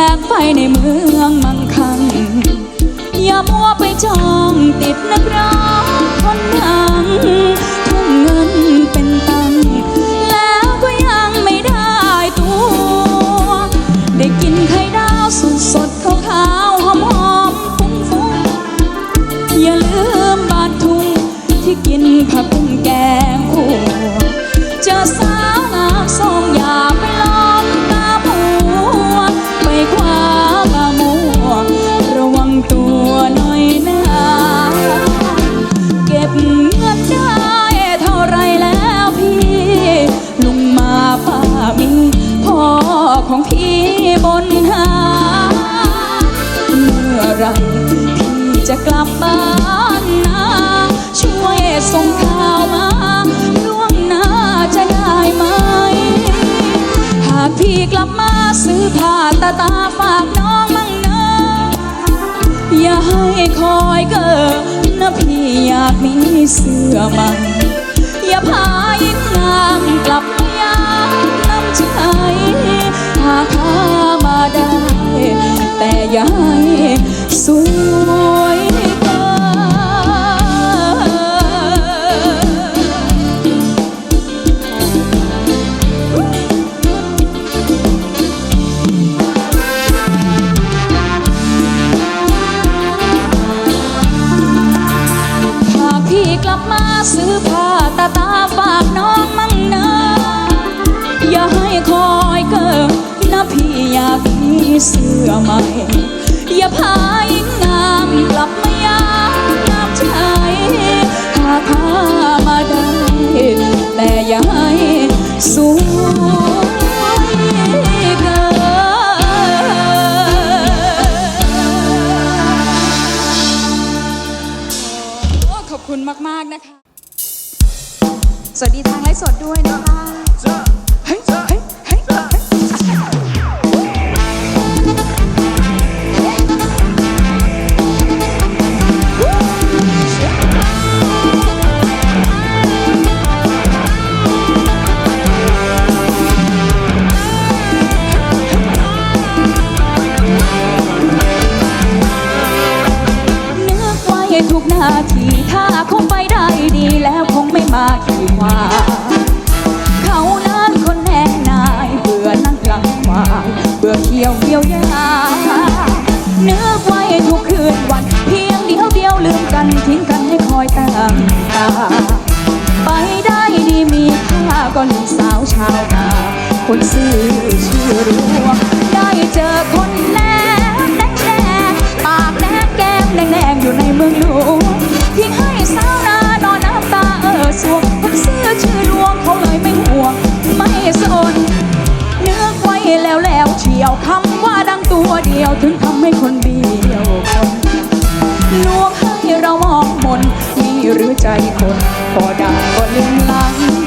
แสงไฟในเมืองมังคังอย่ามัวไปจ้องติดนักร้องคนหนึ่ง ของพี่บนหา เมื่อไรพี่จะกลับบ้านนะช่วยส่งข่าวมาล่วงหน้าจะได้ไหม หากพี่กลับมาซื้อผ้าตาตาฝากน้องมั่งนะอย่าให้คอยเกิดนะพี่อยากมีเสื้อใหม่อย่าพายิ่งงามกลับมายามน้ำใจ หากหามาได้ แต่อย่า อย่าาวชาวนาคนซื่อชื่อรวงได้เจอคนแนมแดงแดงปากแดงแก้มแดงแดงอยู่ในเมืองหลวงทิ้งให้สาวนานอนน้ำตาเออสวงคนซื่อชื่อรวงเขาเลยไม่ห่วงไม่สนเนื้อไว้แล้วแล้วเฉียวคำว่าดังตัวเดียวถึงทำให้คนเดียวลวงให้เรามองมนมีหรือใจคนพอได้ก็ลืมหลัง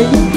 You.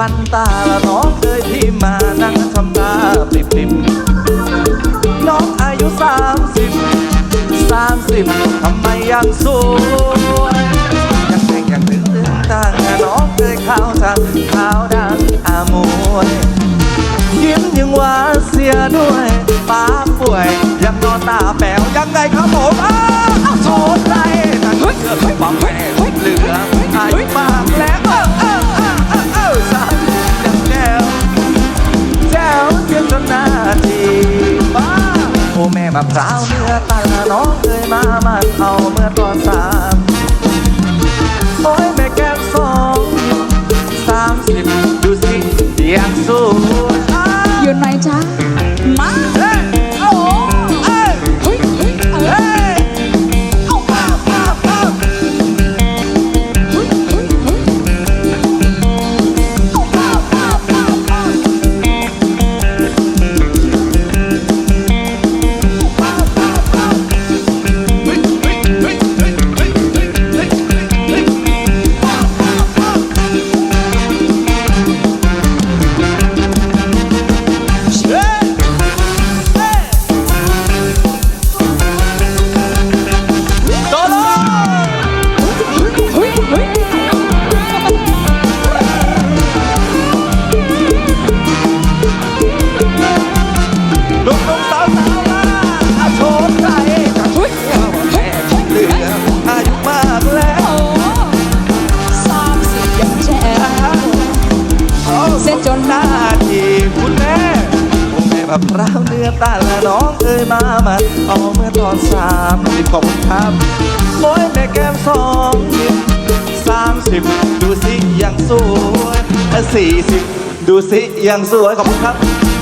พันตาน้องเคยที่มานั่งทำตาปริบิบน้องอายุสามสิบสามสิบทำไมยังสวยยังแต่งยังตึงตึงตัางน้องเคยข้าวทางขาวดังอามวยยิ้มยังหวานเสียด้วยป้าป่วย ยังนอนตาแป๋วยังไงครับผมอ้าวโสดใจแต่เธอเอไม่บอกแม่เหลืออายุมากแล้ว นาทีโอแม่มะพร้าวเนื้อตาน้องเคยมามันเอาเมื่อตอนสามโอ้ยแม่แก้มสองสามสิบดูสิอยากสูงอยู่ไหนจ๊ะมา ดูสิยังสวยสี่สิบดูสิยังสวยขอบคุณครับ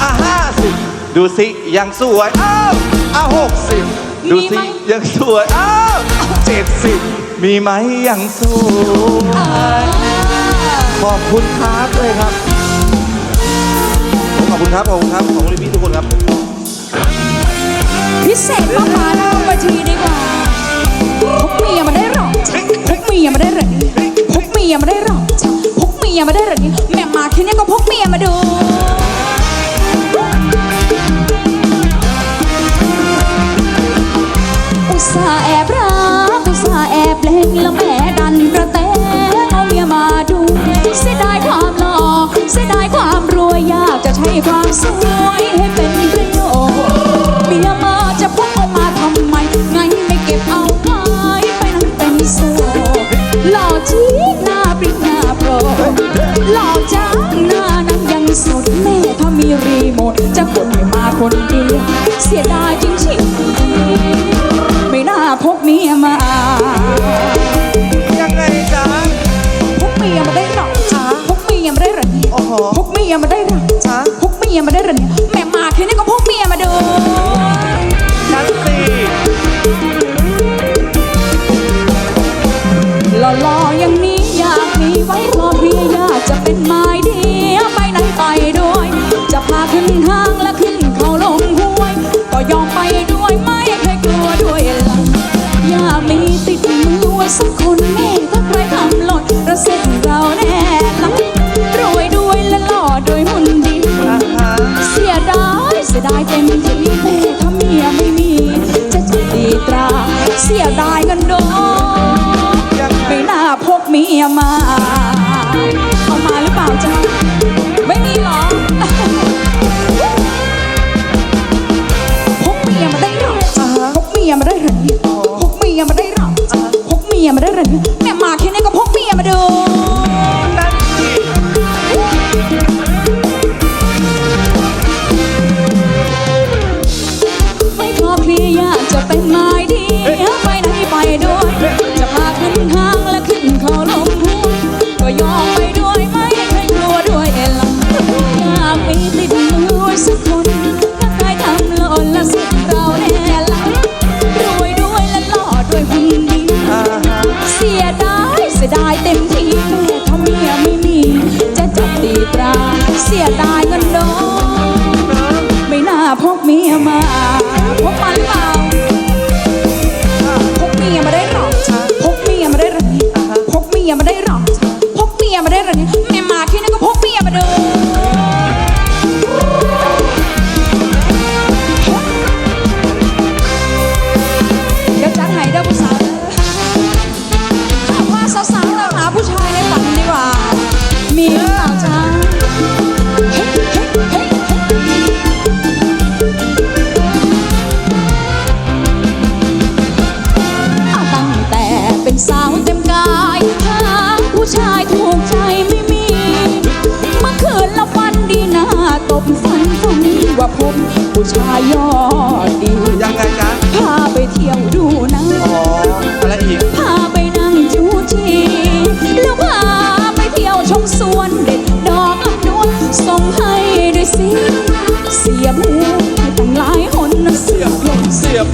อะห้าสิบดูสิยังสวยอ้าวอะหกสิบดูสิยังสวยอ้าวเจ็ดสิบมีไหมยังสวยขอบคุณครับเลยครับ ขอบคุณครับขอบคุณครับ ของคุณพี่ทุกคนครับ พิเศษมากๆนะบางทีดีกว่าทุกเมียมัน มียมาได้เหรอนี่พกเมียมาได้เหรอพกเมียมาได้เหรอนี่แม่มาที่นี้ก็พกเมียมาดูอุตส่าห์แอบรักอุตส่าห์แอบเล่นแล้วแม่ดันกระแตเอาเมียมาดูเสียดายความหล่อเสียดายความรวยยากจะใช้ความสุข แม่ถ้ามีรีโมทจะกดให้มาคนเดียวเสียดายจริงๆ ไม่น่าพกเมียมายังไงจ๊ะพกเมียมาได้หรอกพกเมียมาได้หรอเนี่ยโอ้โหพกเมียมาได้หรอจ๊ะพกเมียมาได้หรอเนี่ย เสียดายเงินดองไม่น่าพกเมียมาพกมันเปล่าพกเมียมาได้หรอพกเมียมาได้หรอพกเมียมาได้หรอ ว่าพบผู้ชายยอดดียังไงจ๊ะพาไปเที่ยวดูหนังอ๋ออะไรอีก พาไปนั่งจูจีแล้วพาไปเที่ยวชมสวนเด็ดดอกอับนวลส่งให้ด้วยสิเสียบหูให้ตั้งหลายหนนะเสียบลงเสียบ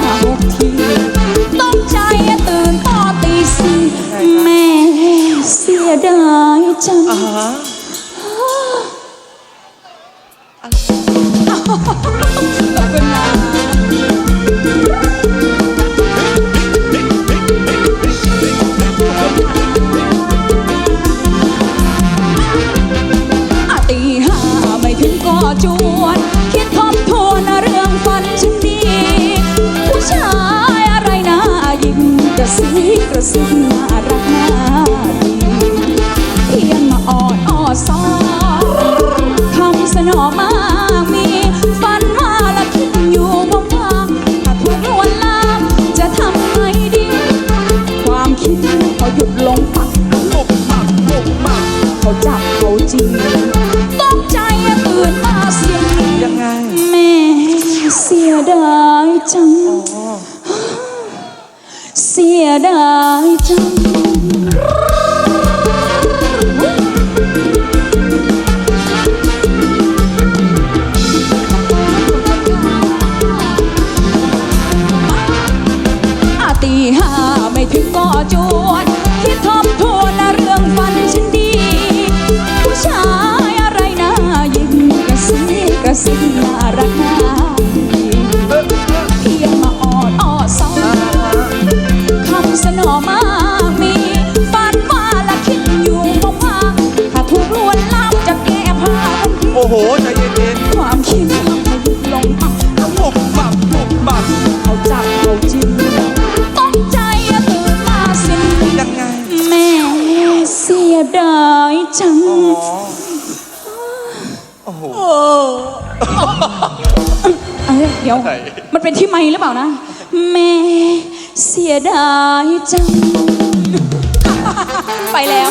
ห้าหกทีต้องใจตื่นตอนตีสี่แม่เสียดายจัง น่ารักน่าดีเพียงมาออดออดซ้อนคำสนอมามีฝันมาและคิดอยู่ว่างๆถ้าถูกลวนลามจะทำไงดี ความคิดเขาหยุดลงปักปุบปับปุบปับเขาจับเขาจริง ดี๋ยว มันเป็นที่ไม่หรือเปล่านะ แม่เสียดายจัง ไปแล้ว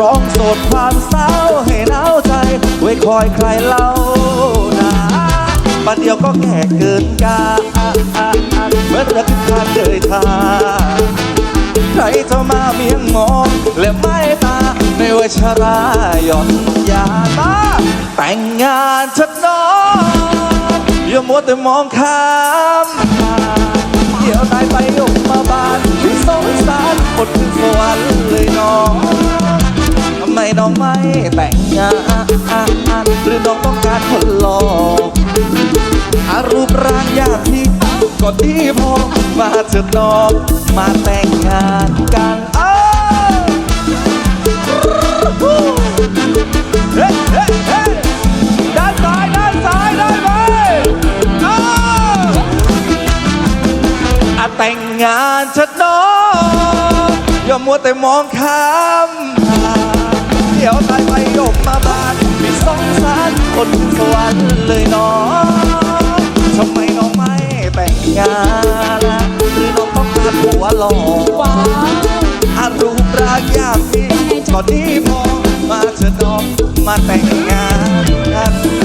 ร้องสดความเศร้าให้หนาวใจ ไว้คอยใครเล่านะปันเดียวก็แก่เกินกาเมื่อรักขาดเลยทาใครจะมาเมียงมองและไม่ตาในวัยชราหย่อนยาตาแต่งงานเถอะน้องอย่ามัวแต่มองข้ามเดี๋ยวตายไปยกมาบานที่สงสาร น้องไม่แต่งงานหรือน้องต้องการคนหล่ออารูปร่างยากที่ก็ดีพอมาเถิดน้องมาแต่งงานกันเอ้เฮ้เฮ้เฮ้ด้านซ้ายด้านซ้ายได้ไหมอ้าอะแต่งงานเถิดน้องอย่ามัวแต่มองข้ามผ่าน เดี๋ยวตายไปยกมาบานมีสงสารคนสวรรค์เลยน้องทำไมน้องไม่แต่งงานนะหรือน้องต้องการหัวหล่อาวอารูปร่างยากดีก็ดีพอมาเถอะน้องมาแต่งงาน